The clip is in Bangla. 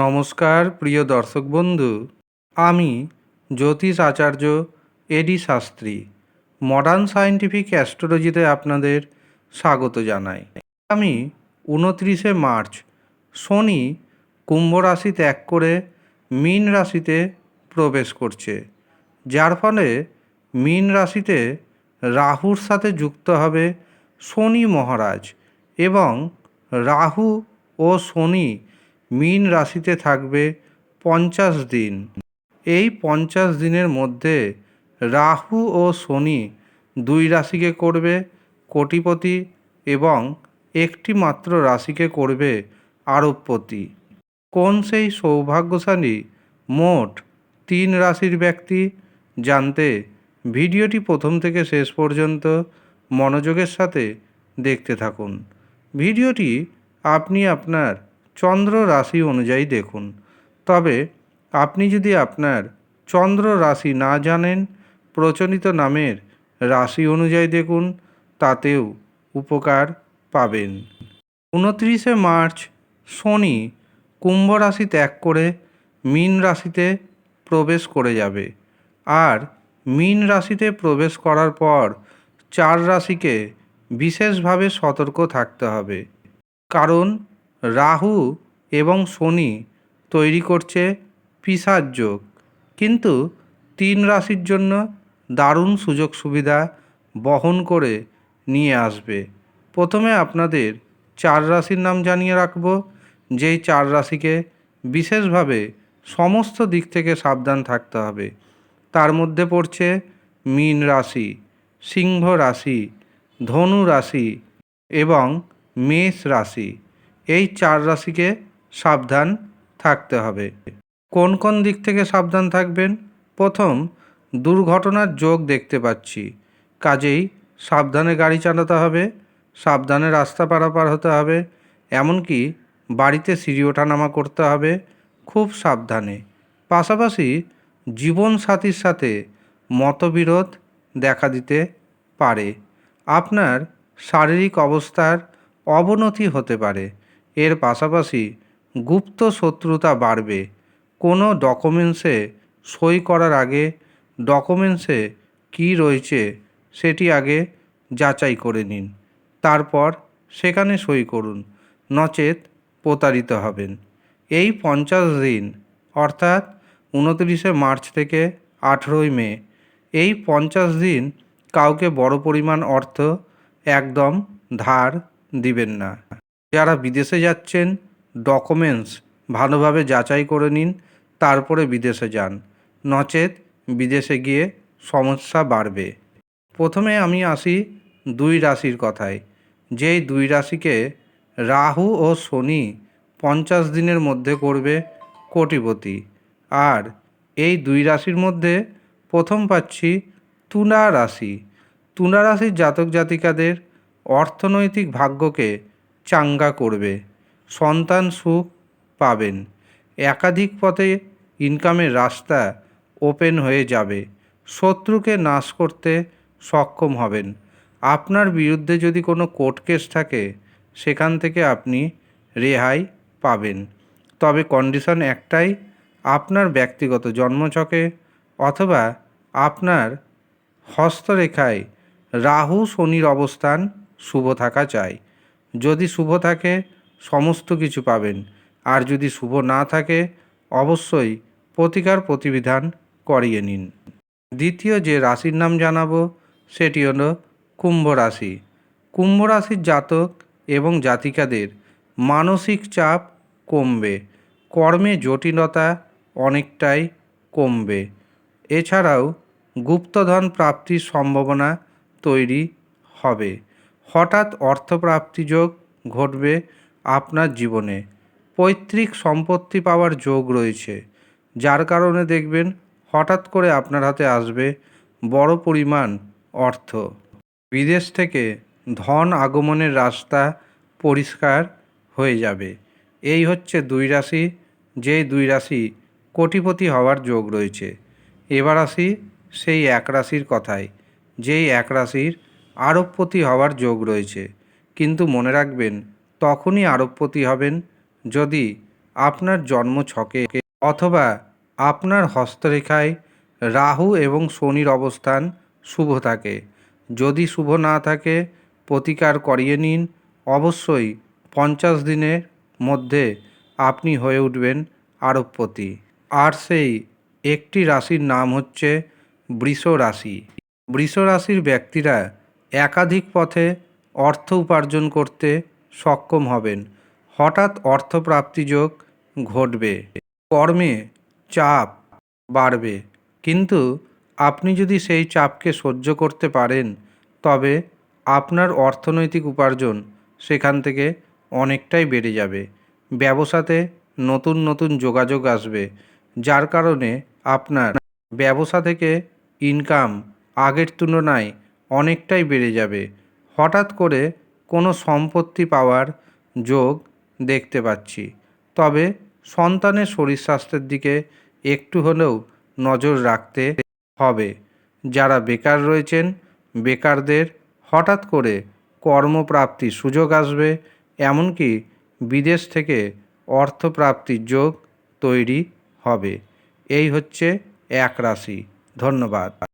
নমস্কার, প্রিয় দর্শক বন্ধু। আমি জ্যোতিষ আচার্য এডি শাস্ত্রী। মডার্ন সায়েন্টিফিক অ্যাস্ট্রোলজিতে আপনাদের স্বাগত জানাই। আমি উনত্রিশে মার্চ, শনি কুম্ভ রাশি ত্যাগ করে মীন রাশিতে প্রবেশ করছে। যার ফলে মীন রাশিতে রাহুর সাথে যুক্ত হবে শনি মহারাজ এবং রাহু ও শনি মীন রাশিতে থাকবে পঞ্চাশ দিন। এই পঞ্চাশ দিনের মধ্যে রাহু ও শনি দুই রাশিকে করবে, কোটিপতি এবং একটি মাত্র রাশিকে করবে আরবপতি। কোন সেই সৌভাগ্যশালী মোট তিন রাশির ব্যক্তি জানতে ভিডিওটি প্রথম থেকে শেষ পর্যন্ত মনোযোগের সাথে দেখতে থাকুন। ভিডিওটি আপনি আপনার চন্দ্র রাশি অনুযায়ী দেখুন। তবে আপনি যদি আপনার চন্দ্র রাশি না জানেন, প্রচলিত নামের রাশি অনুযায়ী দেখুন, তাতেও উপকার পাবেন। উনত্রিশে মার্চ, শনি কুম্ভ রাশি ত্যাগ করে মীন রাশিতে প্রবেশ করে যাবে। আর মীন রাশিতে প্রবেশ করার পর চার রাশিকে বিশেষভাবে সতর্ক থাকতে হবে। কারণ রাহু এবং শনি তৈরি করছে পিসার যোগ। কিন্তু তিন রাশির জন্য দারুণ সুযোগ সুবিধা বহন করে নিয়ে আসবে। প্রথমে আপনাদের চার রাশির নাম জানিয়ে রাখব, যেই চার রাশিকে বিশেষভাবে সমস্ত দিক থেকে সাবধান থাকতে হবে। তার মধ্যে পড়ছে মীন রাশি, সিংহ রাশি, ধনু রাশি এবং মেষ রাশি। এই চার রাশিকে সাবধান থাকতে হবে। কোন কোন দিক থেকে সাবধান থাকবেন? প্রথম, দুর্ঘটনার যোগ দেখতে পাচ্ছি। কাজেই সাবধানে গাড়ি চালাতে হবে, সাবধানে রাস্তা পারাপার হতে হবে, এমনকি বাড়িতে সিঁড়ি ওঠানামা করতে হবে, খুব সাবধানে। পাশাপাশি জীবনসাথীর সাথে মতবিরোধ দেখা দিতে পারে। আপনার শারীরিক অবস্থার অবনতি হতে পারে। এর পাশাপাশি গুপ্ত শত্রুতা বাড়বে। কোনো ডকুমেন্টসে সই করার আগে ডকুমেন্টসে কী রয়েছে সেটি আগে যাচাই করে নিন। তারপর সেখানে সই করুন, নচেত প্রতারিত হবেন। এই পঞ্চাশ দিন, অর্থাৎ উনত্রিশে মার্চ থেকে আঠেরোই মে, এই পঞ্চাশ দিন কাউকে বড় পরিমাণ অর্থ একদম ধার দিবেন না। যারা বিদেশে যাচ্ছেন ডকুমেন্টস ভালোভাবে যাচাই করে নিন, তারপরে বিদেশে যান। নচেত বিদেশে গিয়ে সমস্যা বাড়বে। প্রথমে আমি আসি দুই রাশির কথায়। যেই দুই রাশিকে রাহু ও শনি পঞ্চাশ দিনের মধ্যে করবে কোটিপতি। আর এই দুই রাশির মধ্যে প্রথম পাচ্ছি তুলা রাশি। তুলা রাশির জাতক জাতিকাদের অর্থনৈতিক ভাগ্যকে চাঙ্গা করবে। সন্তান সুখ পাবেন। একাধিক পথে ইনকামের রাস্তা ওপেন হয়ে যাবে। শত্রুকে নাশ করতে সক্ষম হবেন। আপনার বিরুদ্ধে যদি কোনো কোর্ট কেস থাকে, সেখান থেকে আপনি রেহাই পাবেন। তবে কন্ডিশন একটাই, আপনার ব্যক্তিগত জন্মছকে অথবা আপনার হস্তরেখায় রাহু শনির অবস্থান শুভ থাকা চাই। যদি শুভ থাকে, সমস্ত কিছু পাবেন। আর যদি শুভ না থাকে, অবশ্যই প্রতিকার প্রতিবিধান করিয়ে নিন। দ্বিতীয় যে রাশির নাম জানাব, সেটি হলো কুম্ভ রাশি। কুম্ভ রাশির জাতক এবং জাতিকাদের মানসিক চাপ কমবে। কর্মে জটিলতা অনেকটাই কমবে। এছাড়াও গুপ্তধন প্রাপ্তির সম্ভাবনা তৈরি হবে। হঠাৎ অর্থপ্রাপ্তি যোগ ঘটবে আপনার জীবনে। পৈতৃক সম্পত্তি পাওয়ার যোগ রয়েছে, যার কারণে দেখবেন হঠাৎ করে আপনার হাতে আসবে বড় পরিমাণ অর্থ। বিদেশ থেকে ধন আগমনের রাস্তা পরিষ্কার হয়ে যাবে। এই হচ্ছে দুই রাশি, যেই দুই রাশি কোটিপতি হওয়ার যোগ রয়েছে। এবার আসি সেই এক রাশির কথায় যেই এক রাশির আরবপতি হওয়ার যোগ রয়েছে। কিন্তু মনে রাখবেন, তখনই আরবপতি হবেন যদি আপনার জন্ম ছকে অথবা আপনার হস্তরেখায় রাহু এবং শনির অবস্থান শুভ থাকে। যদি শুভ না থাকে, প্রতিকার করিয়ে নিন। অবশ্যই পঞ্চাশ দিনের মধ্যে আপনি হয়ে উঠবেন আরবপতি আর সেই একটি রাশির নাম হচ্ছে বৃষ রাশি বৃষ রাশির ব্যক্তিরা একাধিক পথে অর্থ উপার্জন করতে সক্ষম হবেন। হঠাৎ অর্থপ্রাপ্তি যোগ ঘটবে। কর্মে চাপ বাড়বে। কিন্তু আপনি যদি সেই চাপকে সহ্য করতে পারেন, তবে আপনার অর্থনৈতিক উপার্জন সেখান থেকে অনেকটাই বেড়ে যাবে। ব্যবসাতে নতুন নতুন যোগাযোগ আসবে, যার কারণে আপনার ব্যবসা থেকে ইনকাম আগের তুলনায় অনেকটাই বেড়ে যাবে। হঠাৎ করে কোনো সম্পত্তি পাওয়ার যোগ দেখতে পাচ্ছি। তবে সন্তানের শরীর স্বাস্থ্যের দিকে একটু হলেও নজর রাখতে হবে। যারা বেকার রয়েছেন, বেকারদের হঠাৎ করে কর্মপ্রাপ্তির সুযোগ আসবে, এমনকি বিদেশ থেকে অর্থপ্রাপ্তির যোগ তৈরি হবে। এই হচ্ছে এক রাশি। ধন্যবাদ।